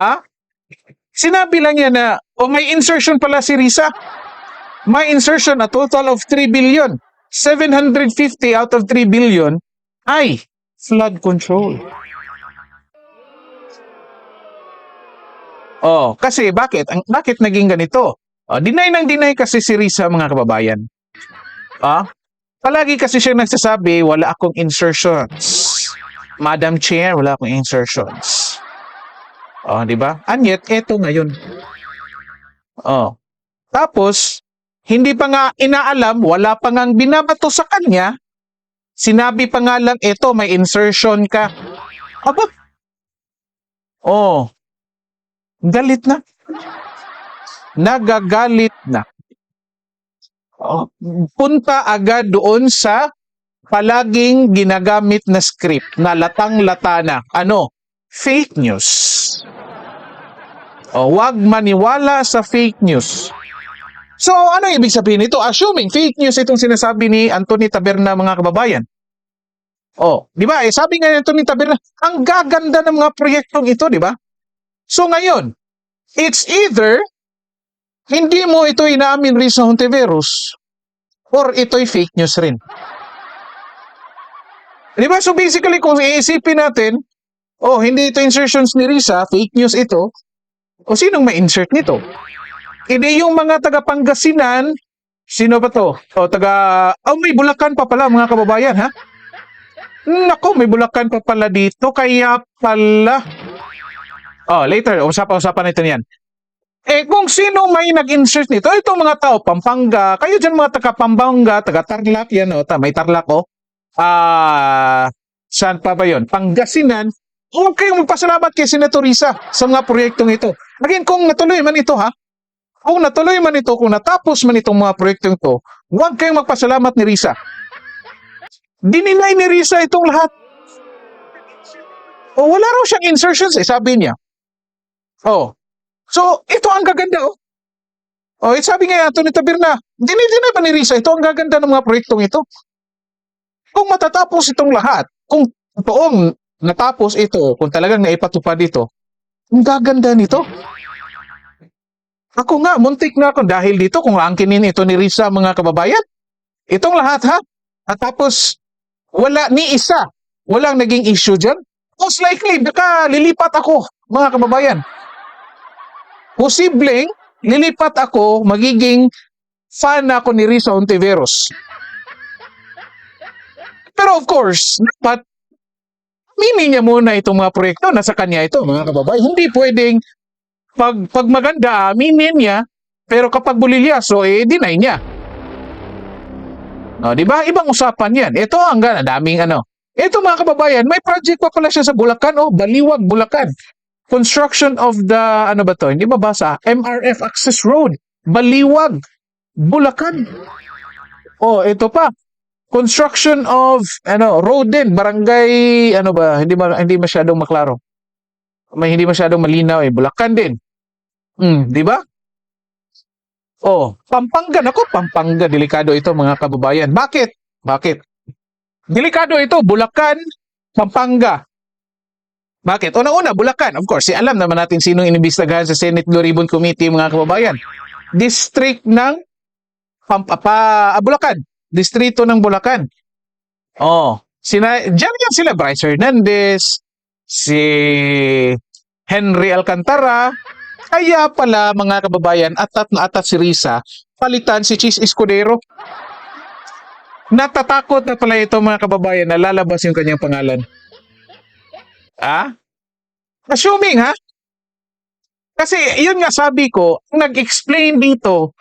Ha? Sinabi lang niya na, o may insertion pala si Risa. May insertion, a total of 3 billion. 750 out of 3 billion ay flood control. Oh, kasi bakit? Ang bakit naging ganito? Oh, deny nang deny kasi si Risa mga kababayan. Ah? Palagi kasi siya nagsasabi, wala akong insertions. Madam Chair, wala akong insertions. Oh, di ba? And yet, eto ngayon. Oh. Tapos, hindi pa nga inaalam, wala pa ngang binabato sa kanya, sinabi pa nga lang, eto, may insertion ka. Aba? Oh. Galit na. Nagagalit na. Oh, punta agad doon sa palaging ginagamit na script na latang-lata na. Ano? Fake news. O, wag maniwala sa fake news. So, ano ibig sabihin nito? Assuming fake news itong sinasabi ni Anthony Taberna mga kababayan. Oh, di ba? Eh, sabi nga ni Anthony Taberna, ang gaganda ng mga proyektong ito, di ba? So ngayon, it's either hindi mo ito inaamin rin sa Hontiveros or ito'y fake news rin. Di ba? So basically, kung iisipin natin, oh, hindi ito insertions ni Risa, fake news ito, o sinong may insert nito? Hindi yung mga taga Pangasinan, sino ba to? O taga, oh, may Bulacan pa pala mga kababayan, ha? Nako, may Bulacan pa pala dito, kaya pala. Oh, later, usapan-usapan natin yan. Eh, kung sino may nag-insert nito, itong mga tao, Pampanga, kayo dyan mga taga Pampanga, taga Tarlac, yan o, ta, may Tarlac o. Ah, saan pa ba yon? Pangasinan, huwag kayong magpasalamat kay Senator Risa sa mga proyektong ito. Again, kung natuloy man ito ha, kung natuloy man ito, kung natapos man itong mga proyektong ito, huwag kayong magpasalamat ni Risa. Dininay ni Risa itong lahat. O wala raw siyang insertions eh, sabi niya. Oh. So, ito ang gaganda oh. Oh, eh, sabi nga Anthony Tabirna, dinidinay ba ni Risa ito ang gaganda ng mga proyektong ito? Kung matatapos itong lahat, kung toong natapos ito, kung talagang naipatupad ito, ang gaganda nito. Ako nga, muntik na ako dahil dito kung angkinin ito ni Risa mga kababayan. Itong lahat ha. At tapos, wala ni isa. Walang naging issue dyan. Most likely, baka lilipat ako, mga kababayan. Posibleng, lilipat ako, magiging fan ako ni Risa Ontiveros. Pero of course, dapat mini niya muna itong mga proyekto. Nasa kanya ito, mga kababayan. Hindi pwedeng pag, pag maganda, aminin niya, pero kapag bulilyaso, eh, deny niya. O, di ba? Ibang usapan yan. Ito ang gana, daming ano. Ito mga kababayan, may project pa pala siya sa Bulacan, oh, Baliwag, Bulacan. Construction of the, ano ba to? Hindi mabasa. MRF Access Road, Baliwag, Bulacan. Oh, ito pa. Construction of, ano, road din, barangay, ano ba, hindi, ma, hindi masyadong maklaro may hindi masyadong malinaw eh. Bulacan din. Hmm, di ba? Oh, Pampanga. Nako, Pampanga. Delikado ito mga kababayan. Bakit? Bakit? Delikado ito. Bulacan, Pampanga. Bakit? Una-una, Bulacan. Of course, si alam naman natin sinong inimbestigahan sa Senate Blue Ribbon Committee mga kababayan. District ng Pampapa, Bulacan. Distrito ng Bulacan. Oh, sina, dyan yan sila, Bryce Hernandez, si Henry Alcantara. Kaya pala mga kababayan, atat na atat si Risa, palitan si Cheese Escudero. Natatakot na pala ito mga kababayan na lalabas yung kanyang pangalan. Ah? Assuming ha? Kasi yun nga sabi ko, nag-explain dito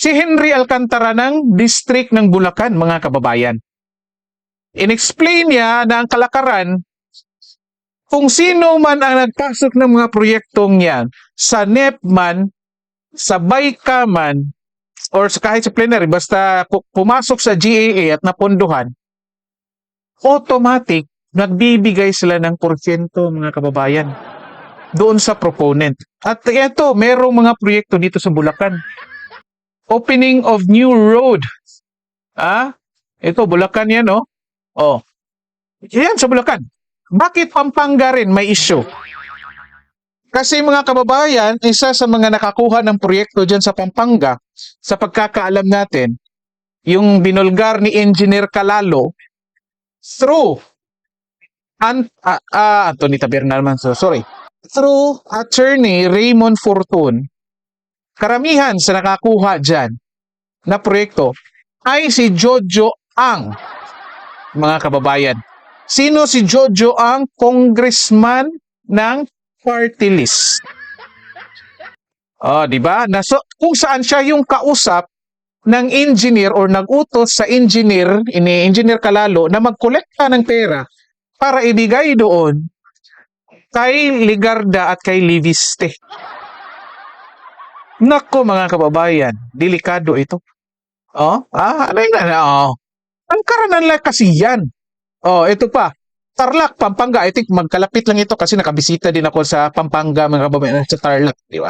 si Henry Alcantara ng district ng Bulacan mga kababayan. In-explain niya na ang kalakaran kung sino man ang nagpasok ng mga proyektong yan, sa NEP man, sa BICA man, or kahit sa plenary, basta pu- pumasok sa GAA at napondohan, automatic, nagbibigay sila ng porsyento, mga kababayan, doon sa proponent. At ito, merong mga proyekto dito sa Bulacan. Opening of new road. Ah, ito, Bulacan yan, oh. Oh. Yan sa Bulacan. Bakit Pampanga rin may issue? Kasi mga kababayan, isa sa mga nakakuha ng proyekto dyan sa Pampanga, sa pagkakaalam natin, yung binulgar ni Engineer Calalo through an, ah, ah, Anthony Taberna naman, so sorry. Through attorney Raymond Fortun, karamihan sa nakakuha dyan na proyekto ay si Jojo Ang, mga kababayan. Sino si Jojo Ang? Congressman ng party list. Oh, di ba? Naso, kung saan siya yung kausap ng engineer or nag-utos sa engineer, ini engineer Kalalo na magkolekta ng pera para ibigay doon kay Ligarda at kay Liviste. Nako mga kababayan, delikado ito. Oh, ah, ano yun? Oh, ang karanan lang kasi yan. Oh, ito pa. Tarlac, Pampanga. I think magkalapit lang ito kasi nakabisita din ako sa Pampanga, mga kababayan, sa Tarlac, di ba?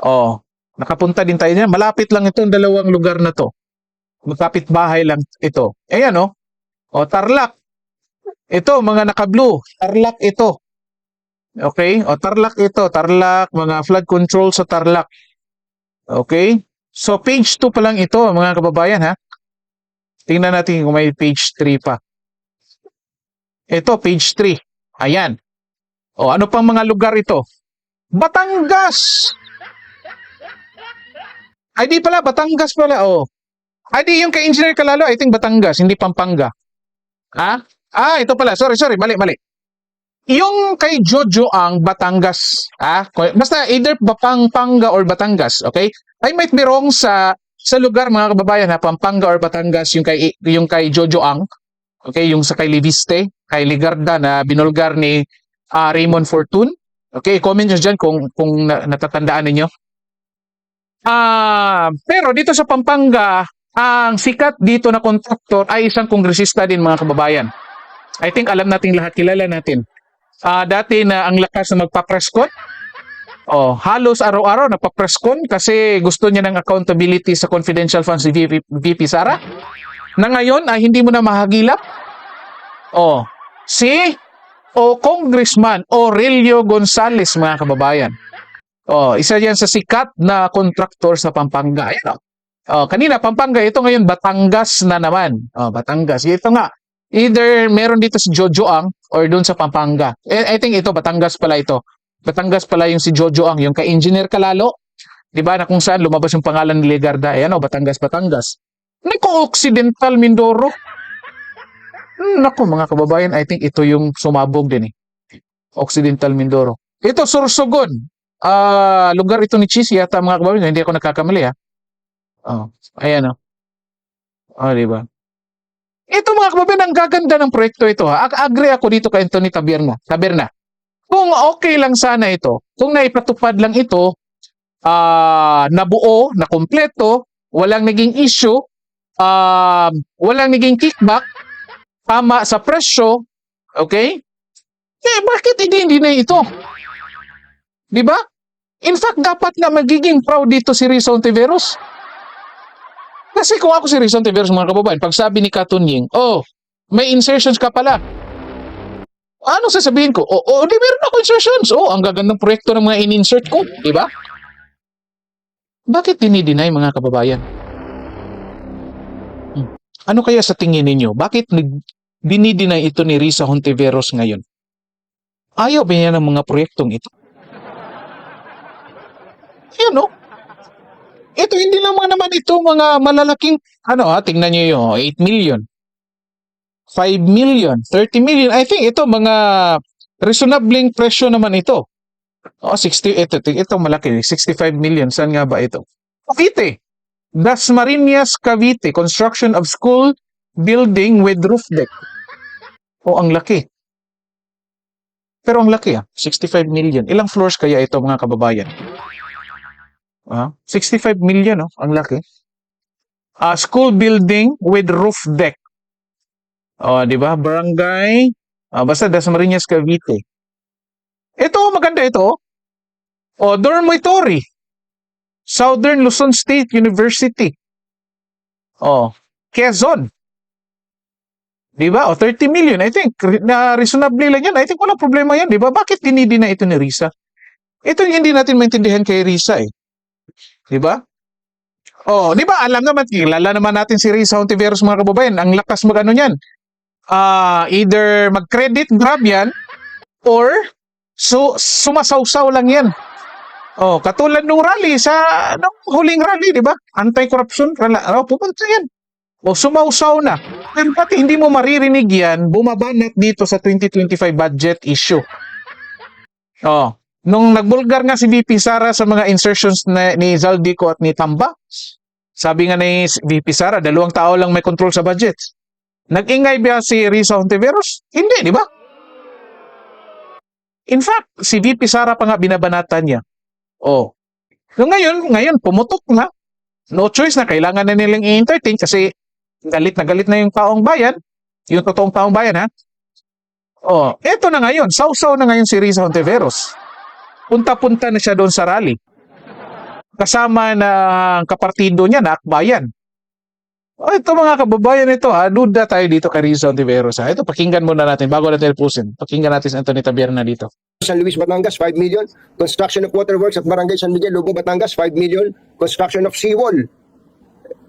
Oh, nakapunta din tayo niyan. Malapit lang itong dalawang lugar na to. Magkapit bahay lang ito. Ayan, oh. Oh, Tarlac. Ito, mga naka-blue. Tarlac ito. Okay? O, Tarlac ito. Tarlac, mga flood control sa Tarlac. Okay? So, page 2 pa lang ito, mga kababayan, ha? Tingnan natin kung may page 3 pa. Ito, page 3. Ayan. O, ano pang mga lugar ito? Batangas! Ay, di pala, Batangas pala, o. Ay, di yung kay Engineer Kalalo, I think Batangas, hindi Pampanga. Ha? Ah, ito pala. Sorry, sorry. Mali, mali. Yung kay Jojo ang Batangas, ah, basta either Pampanga or Batangas, okay? I might be wrong sa sa lugar mga kababayan ha, Pampanga or Batangas yung kay yung kay Jojo Ang. Okay, yung sa kay Liviste, kay Ligarda na binulgar ni ah, Raymond Fortun. Okay, comment nyo dyan kung kung na- natatandaan ninyo. Ah, pero dito sa Pampanga, ang sikat dito na kontraktor ay isang kongresista din mga kababayan. I think alam nating lahat, kilala natin. Ah, dati na ang lakas na magpa-presscon. Oh, halos araw-araw nagpa-presscon kasi gusto niya ng accountability sa confidential funds ni VP, VP Sara. Na ngayon ay hindi mo na mahagilap. Oh, si o Congressman Aurelio Gonzales mga kababayan. Oh, isa yan sa sikat na kontraktor sa Pampanga. Ayan, oh. Oh, kanina Pampanga, ito ngayon Batangas na naman. Oh, Batangas. Ito nga, either meron dito si Jojo Ang or doon sa Pampanga. Eh, I think ito, Batangas pala ito. Batangas pala yung si Jojo Ang, yung kay-engineer Kalalo. Di ba na kung saan lumabas yung pangalan ni Legarda. Ayan o, Batangas, Batangas. Naku, Occidental Mindoro. Hmm, Naku, mga kababayan, I think ito yung sumabog din eh. Occidental Mindoro. Ito, Sorsogon. Ah, lugar ito ni Cheese yata mga kababayan. Hindi ako nagkakamali ha. Oh, ayan o. Oh, di ba? Ito mga kababayan, ang gaganda ng proyekto ito ha. Ag- agree ako dito kay Anthony Taberna. Taberna. Kung okay lang sana ito, kung naipatupad lang ito, ah nabuo, na kompleto, walang naging issue, um, walang naging kickback, tama sa presyo, okay? Eh, bakit hindi, hindi na ito? Di ba? In fact, dapat na magiging proud dito si Rizal Tiveros. Kasi kung ako si Rizal Tiveros, mga kababayan, pag sabi ni Katunying, oh, may insertions ka pala. Ano sasabihin ko? Oh, oh, di meron ako insertions. Oh, ang gagandang proyekto ng mga in-insert ko. Di ba? Bakit dinideny mga kababayan? Hmm. Ano kaya sa tingin ninyo? Bakit dinideny ito ni Risa Hontiveros ngayon? Ayaw ba niya ng mga proyektong ito? Ayan no? Ito hindi naman naman ito mga malalaking, ano ha, tingnan nyo yung 8 million. 5 million, 30 million. I think ito mga reasonabling presyo naman ito. Oh, 60 ito, ito, ito malaki, 65 million. Saan nga ba ito? Cavite. Dasmariñas, Cavite. Construction of school building with roof deck. Oh, ang laki. Pero ang laki ah, 65 million. Ilang floors kaya ito mga kababayan? Ah, 65 million, oh, ang laki. Ah, school building with roof deck. Oh, di ba? Barangay. Ah, basta Dasmariñas, Cavite. Ito, maganda ito. Oh, dormitory. Southern Luzon State University. Oh, Quezon. Di ba? O 30 million, I think. Na reasonably lang yan. I think wala problema yan, di ba? Bakit dinidi na ito ni Risa? Ito yung hindi natin maintindihan kay Risa eh. Di ba? Oh, di ba? Alam naman, kilala naman natin si Risa Hontiveros mga kababayan. Ang lakas mag ano niyan. Ah, either mag-credit grab yan or so, sumasawsaw lang yan. Oh, katulad nung rally sa nung huling rally, di ba? Anti-corruption, rala- oh, pupunta yan. O sumausaw na. Pero pati hindi mo maririnig yan, bumabanat dito sa 2025 budget issue. Oh, nung nagbulgar nga si VP Sara sa mga insertions na, ni Zaldico at ni Tamba, sabi nga ni VP Sara, dalawang tao lang may control sa budget. Nag-ingay ba si Risa Hontiveros? Hindi, di ba? In fact, si VP Sara pa nga binabanatan niya. Oh. So ngayon, ngayon pumutok na. No choice na kailangan na nilang i-entertain kasi galit na galit na yung taong bayan. Yung totoong taong bayan ha. Oh, eto na ngayon. Sausaw na ngayon si Risa Hontiveros. Punta-punta na siya doon sa rally. Kasama na kapartido niya na Akbayan. Oh, ito mga kababayan ito ha, duda tayo dito kay Risa Hontiveros ha. Ito, pakinggan muna natin bago natin pusin. Pakinggan natin si Anthony Tabierna dito. San Luis, Batangas, 5 million. Construction of waterworks at Barangay San Miguel, Lugo, Batangas, 5 million. Construction of seawall.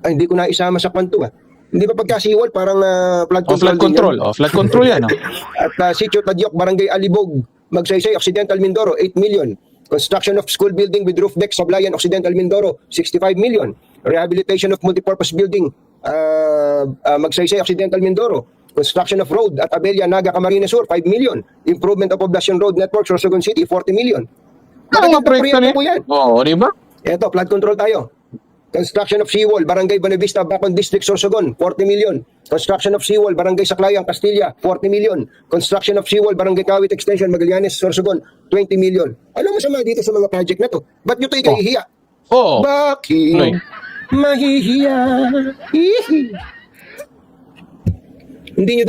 Ay, hindi ko na isama sa kwanto ah. Hindi ba pagka seawall, parang ah, flood Oh, control flood din control. Oh, flood control yan. Oh. At uh, Sitio Tadyok, Barangay Alibog, Magsaysay, Occidental Mindoro, 8 million. Construction of school building with roof deck, Sablayan, Occidental Mindoro, 65 million. Rehabilitation of multipurpose building, uh, uh, Magsaysay, Occidental Mindoro. Construction of road at Abella, Naga, Camarines Sur, 5 million. Improvement of Poblacion Road Network, Sorsogon City, 40 million. Ano mga Magagandang proyekto niya? po yan. Oo, di ba? Ito, flood control tayo. Construction of seawall, Barangay Bonavista, Bacon District, Sorsogon, 40 million. Construction of seawall, Barangay Saclayan, Castilla, 40 million. Construction of seawall, Barangay Kawit Extension, Magallanes, Sorsogon, 20 million. Ano masama dito sa mga project na to? Ba't nyo ito ikahihiya? Oo. Bakit Ano yun? mahihiya? Hihi. Hindi nyo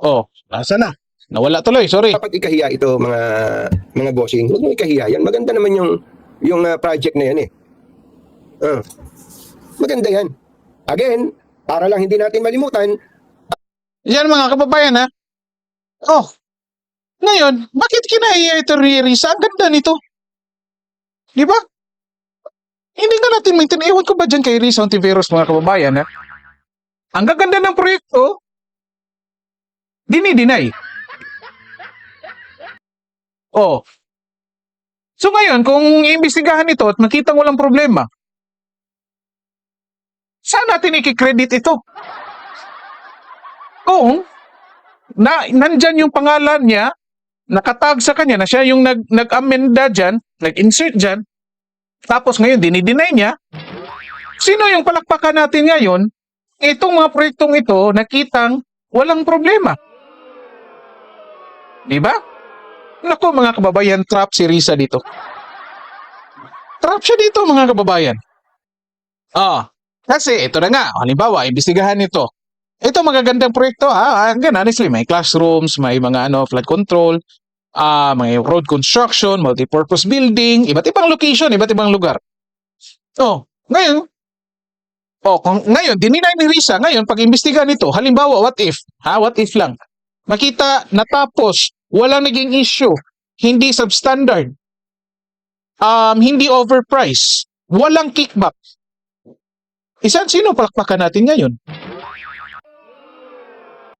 Oh, nasa na? Nawala tuloy, sorry. dapat ikahiya ito mga mga bossing. Huwag mo ikahiya yan. Maganda naman yung yung ah, project na yan eh. Ah. maganda yan. Again, para lang hindi natin malimutan, Yan mga kababayan ha. Oh. Ngayon, bakit kinahiya ito ni Risa? Ang ganda nito. Di ba? Hindi nga natin maintindihan. Ewan ko ba dyan kay Risa Ontiveros mga kababayan ha? Ang gaganda ng proyekto, dinidinay. Oh. So ngayon, kung iimbestigahan ito at makita walang problema, saan natin ikikredit ito? Kung na, nandyan yung pangalan niya, nakatag sa kanya na siya yung nag, nag-amenda dyan, nag-insert dyan, tapos ngayon dinideny niya, sino yung palakpakan natin ngayon? Itong mga proyektong ito, nakitang walang problema. Di ba? Naku mga kababayan, trap si Risa dito. Trap siya dito mga kababayan. Ah, kasi ito na nga, halimbawa, imbestigahan ito. Ito magagandang proyekto ha. Again, honestly, may classrooms, may mga ano, flood control, ah, may road construction, multipurpose building, iba't ibang location, iba't ibang lugar. Oh, ngayon, oh, kung, ngayon, dininay ni Risa, ngayon, pag imbestigahan nito, halimbawa, what if, ha, what if lang, makita, natapos, walang naging issue, hindi substandard, um, hindi overpriced, walang kickback. Isan sino palakpakan natin ngayon?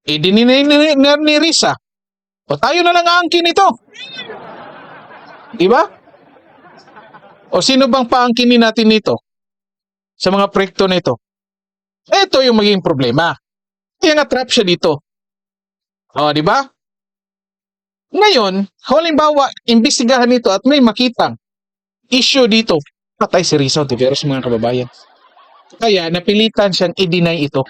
Dininay ni, Risa. O tayo na lang aangkin ito. Di ba? O sino bang paangkinin natin nito? Sa mga proyekto na ito. Yung magiging problema. Kaya na-trap siya dito. O, di ba? Ngayon, halimbawa, imbestigahan nito at may makitang issue dito. Patay si Rizal Tiveros, mga kababayan. Kaya napilitan siyang i-deny ito.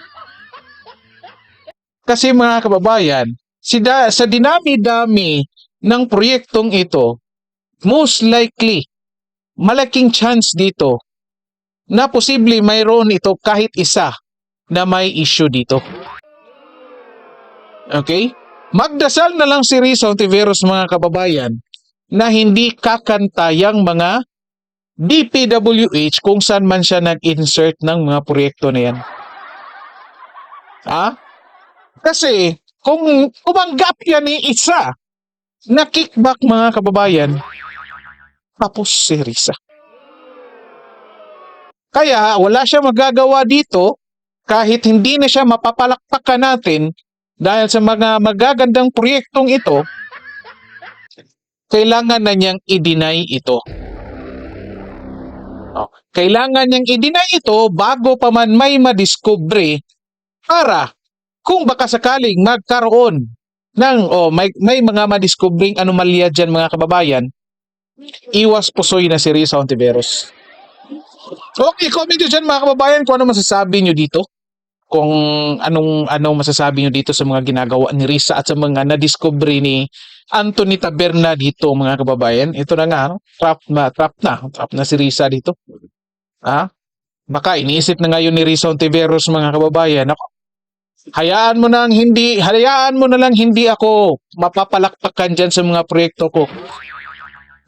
Kasi mga kababayan, si da, sa dinami-dami ng proyektong ito, most likely, malaking chance dito na posible mayroon ito kahit isa na may issue dito. Okay? Magdasal na lang si Rizal Tiveros mga kababayan na hindi kakanta yung mga DPWH kung saan man siya nag-insert ng mga proyekto na yan. Ha? Kasi kung umanggap yan ni isa na kickback mga kababayan, tapos si Risa. Kaya wala siya magagawa dito kahit hindi na siya mapapalakpakan natin dahil sa mga magagandang proyektong ito, kailangan na niyang i-deny ito. Oh, kailangan niyang i-deny ito bago pa man may madiskubre para kung baka sakaling magkaroon ng oh, may, may mga madiskubring anomalya dyan mga kababayan, iwas pusoy na si Risa Ontiveros. Okay, comment nyo dyan mga kababayan kung ano masasabi nyo dito. Kung anong anong masasabi nyo dito sa mga ginagawa ni Risa at sa mga nadiscovery ni Anthony Taberna dito mga kababayan. Ito na nga, no? trap na, trap na, trap na si Risa dito. Ha? Baka iniisip na ngayon ni Risa Ontiveros mga kababayan. Ako, hayaan mo nang hindi, hayaan mo na lang hindi ako mapapalakpakan dyan sa mga proyekto ko.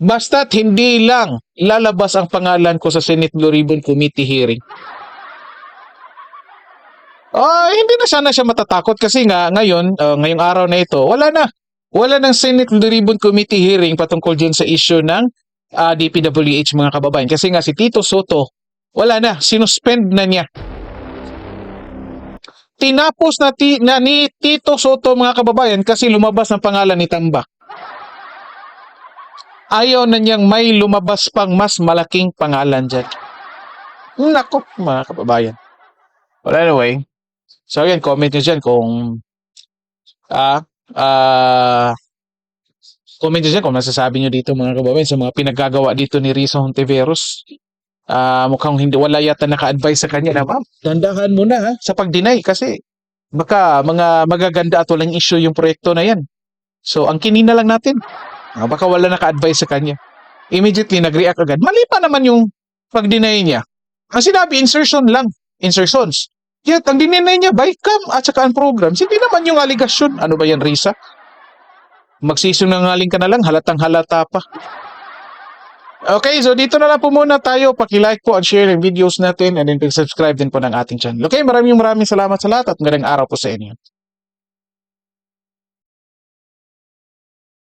Basta't hindi lang lalabas ang pangalan ko sa Senate Blue Ribbon Committee hearing. Ah, hindi na sana siya matatakot kasi nga ngayon, ah, ngayong araw na ito, wala na. Wala ng Senate Ribbon Committee hearing patungkol dyan sa issue ng ah, DPWH mga kababayan. Kasi nga si Tito Soto, wala na, sinuspend na niya. Tinapos na, ti, na ni Tito Soto mga kababayan kasi lumabas ng pangalan ni Tamba. Ayaw na niyang may lumabas pang mas malaking pangalan dyan. Nako, mga kababayan. Well, anyway, so again, comment nyo dyan kung ah, ah, comment nyo dyan kung masasabi nyo dito mga kababayan sa mga pinaggagawa dito ni Risa Hontiveros. Ah, mukhang hindi wala yata naka-advise sa kanya na, ma'am, dandahan mo na ha, sa pag-deny kasi baka mga magaganda at walang issue yung proyekto na yan. So, ang kinina lang natin, ah, baka wala naka-advise sa kanya. Immediately nag-react agad. Mali pa naman yung pag-deny niya. Ang sinabi, insertion lang. Insertions. Yet, ang dininay niya, by cam at saka ang programs, hindi naman yung aligasyon. Ano ba yan, Risa? Magsisinungaling ka na lang, halatang halata pa. Okay, so dito na lang po muna tayo. Paki-like po at share yung videos natin and then subscribe din po ng ating channel. Okay, maraming maraming salamat sa lahat at magandang araw po sa inyo.